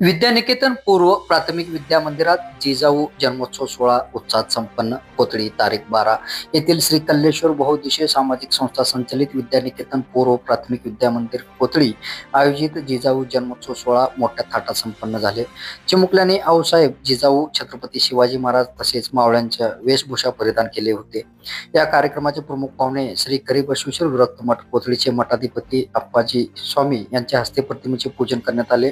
विद्यानिकेतन पूर्व प्राथमिक विद्या मंदिरात जिजाऊ जन्मोत्सव सोहळा उत्साहात संपन्न. कोथळी तारीख बारा. येथील श्री कल्लेश्वर बहुउद्देशीय सामाजिक संस्था संचलित विद्यानिकेतन पूर्व प्राथमिक विद्या मंदिर कोथळी आयोजित जिजाऊ जन्मोत्सव सोहळा मोठ्या थाटात संपन्न झाले. चिमुकल्याने आऊसाहेब जिजाऊ छत्रपती शिवाजी महाराज तसेच मावळ्यांच्या वेशभूषा परिधान केले होते. या कार्यक्रमाचे प्रमुख पाहुणे श्री करीबश्वेश्वर विरक्त मठ कोथळीचे मठाधिपती अप्पाजी स्वामी यांच्या हस्ते प्रतिमेचे पूजन करण्यात आले.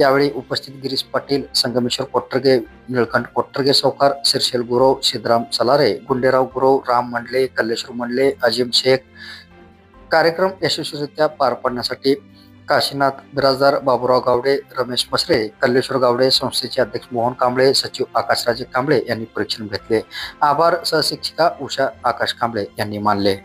यावेळी उपस्थित गिरीश पाटील संगमेश्वर कोट्टरगे निळकंठ कोट्टरगे सावकार शिरशेल गुरव सिद्धराम सलारे गुंडेराव गुरव राम मंडले कल्लेश्वर मंडले अजिम शेख. कार्यक्रम यशस्वीरित्या पार पाडण्यासाठी काशीनाथ बिराजदार बाबूराव गावडे रमेश मसरे कल्लेश्वर गावडे संस्थेचे अध्यक्ष मोहन कांबळे सचिव आकाशराजे कांबळे यांनी परीक्षण घेतले. आभार सहशिक्षिका उषा आकाश कांबळे यांनी मानले.